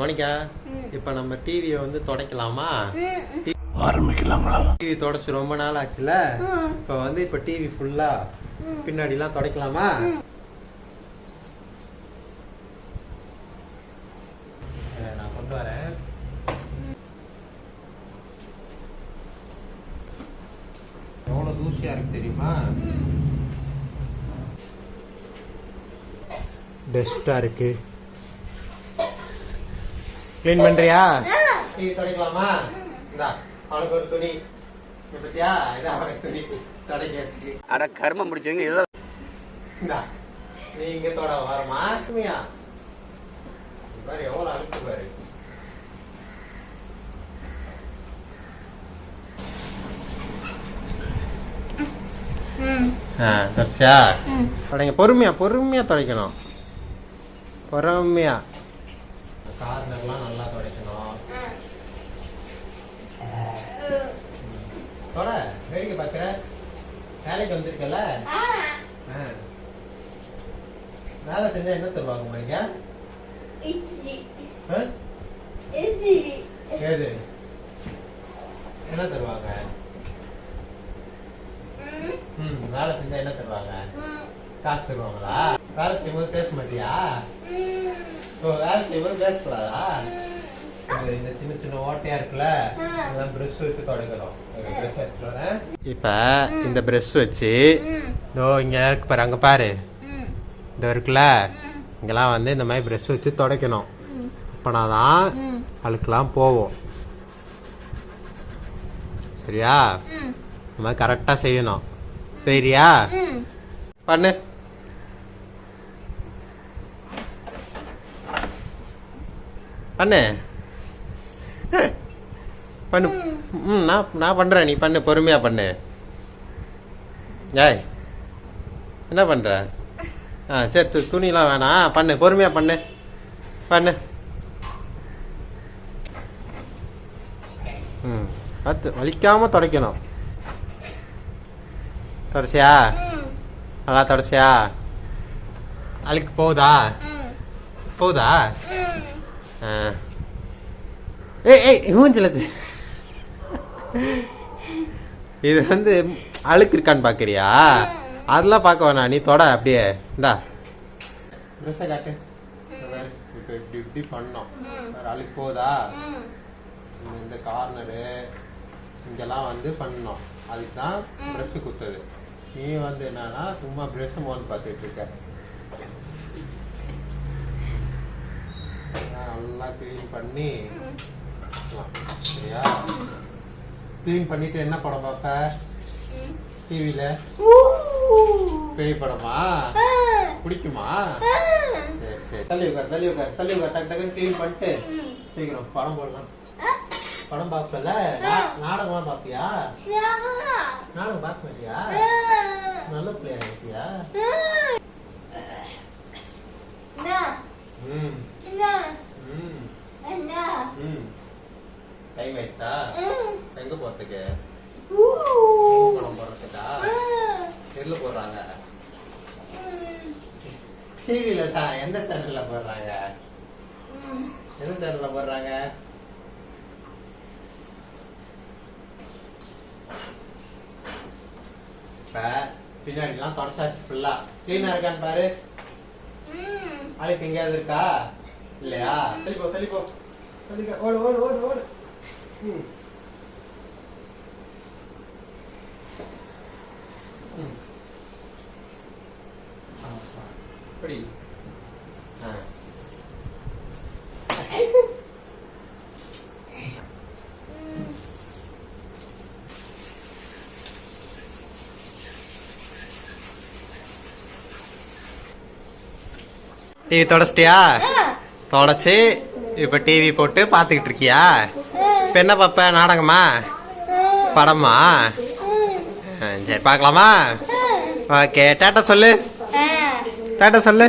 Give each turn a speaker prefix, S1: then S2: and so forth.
S1: Monica இப்போ நம்ம டிவியை வந்து துடைக்கலாமா?
S2: ஆரம்பிக்கலாங்களா?
S1: டிவி துடைச்சு ரொம்ப நாள் ஆச்சுல. இப்போ வந்து இப்போ டிவி ஃபுல்லா பின்னாடிலாம் துடைக்கலாமா? இதை நான் கொண்டு வரேன். எவ்வளோ தூசியா இருக்கு தெரியுமா? டஸ்டா இருக்கு. க்ளீன் பண்றியா? துடைக்கலாமா? இந்தா அவனுக்கு ஒரு துணி. பத்தியா? இது அவனுக்கு துணி. துடைக்கிறதுக்கு
S2: அட கர்மம் முடிச்சவங்க ஏதோ
S1: இந்தா நீ இங்க தொட வரமா? சுமியா. பாரு எவ்வளவு அழுத்து பாரு. பொறுமையா பொறுமையா துடைக்கணும். பொறுமையா நல்லா துடைக்கணும் தொட வேடிக்கை பார்க்குற வேலைக்கு வந்திருக்கல. வேலை செஞ்சா என்ன தருவாங்க மணிக்கா ஏது என்ன தருவாங்க?
S3: ம்,
S1: வேலை செஞ்சா என்ன தருவாங்க? காசு தருவாங்களா? வேலை செய்யும்போது பேச மாட்டியா? வேலை செய்யும்போது பேசக்கூடாதா? இந்த- இந்த சின்ன சின்ன ஓட்டையா இருக்குல்ல இதெல்லாம் பிரஷ் வச்சு தொடக்கணும் பிரஷ் வச்சு வரேன். இப்ப இந்த பிரஷ் வச்சு
S3: ம்,
S1: இதோ இங்க இருக்கு பாரு அங்க பாரு.
S3: ம்,
S1: இந்த இருக்குல்ல? இங்கெல்லாம் வந்து இந்த மாதிரி பிரஷ் வச்சு துடைக்கணும். அப்பனாதான்
S3: ம்,
S1: அழுக்கெல்லாம் போவோம் சரியா?
S3: ம்,
S1: இந்த மாதிரி கரெக்டா செய்யணும். சரியா?
S3: ம்.
S1: பண்ணு. பண்ணு. பண்ணு. ம் நான் நான் பண்றேன் நீ பண்ணு பொறுமையா பண்ணு. ஏய் என்ன பண்ற? ஆ சரி து- துணிலாம் வேணாம் பண்ணு பொறுமையா பண்ணு. பண்ணு. ம் பார்த்து வலிக்காம துடைக்கணும். தொடச்சியா? நல்லா தொடச்சியா? அழுக்கு போகுதா? போகுதா. ஆ. ஏய் ஏய் மூஞ்சலது இது வந்து அழுக்கு இருக்கான்னு பாக்குறியா? அதெல்லாம் பார்க்க வேணாம். நீ தொட அப்படியே. இந்தா. ட்ரெஸ்ஸை காட்டு. இப்போ இப்படி இப்படி பண்ணோம். அழுக்கு போகுதா
S3: ம்.
S1: இந்த- கார்னரு இங்கெல்லாம் வந்து பண்ணோம். அதுக்கு தான் ப்ரெஷ் குத்துது. நீ வந்து என்னன்னா சும்மா ப்ரெஷ் மோன் பார்த்துட்டு இருக்க. நல்லா க்ளீன் பண்ணி வச்சுக்கலாம். சரியா க்ளீன் பண்ணிட்டு என்ன படம் பார்ப்ப டிவியில. பேய் படமா. பிடிக்குமா. சரி சரி தள்ளி உட்கார் தள்ளி உட்கார் தள்ளி உட்கார் டக்கு டக்குன்னு க்ளீன் பண்ணிட்டு. சீக்கிரம் படம் போடலாம். படம் பார்ப்பல நாடகம்லாம் பார்ப்பியா. நாடகம் பார்க்க மாட்டியா
S3: ஆ.
S1: நல்ல பிள்ளையா இருக்கியா
S3: ஆ. என்ன?
S1: ம்
S3: என்ன?
S1: ம்
S3: என்ன?
S1: ம் டைம் ஆயிடுச்சா. எங்க போறதுக்கு. படம் போடுறதுக்கா. எதுல போடுறாங்க
S3: ம்.
S1: டிவில தான் எந்த சேனல்ல போடுறாங்க. எந்த சேனல்ல போடுறாங்க இப்ப பின்னாடிலாம் தொடச்சாச்சு ஃபுல்லா கிளீனா இருக்கான்னு பாரு. அழுக்கு எங்கேயாவது இருக்கா இல்லையா தள்ளிப்போ தள்ளிக்க ஓடு ஓடு ஓடு ஓடு டிவி தொடச்சிட்டியா? தொடச்சி இப்போ டிவி போட்டு பார்த்துக்கிட்டு இருக்கியா? இப்போ என்ன பார்ப்ப நாடகமா? படமா? சரி பார்க்கலாமா? ஓகே டாட்டா சொல்லு. டாட்டா சொல்லு.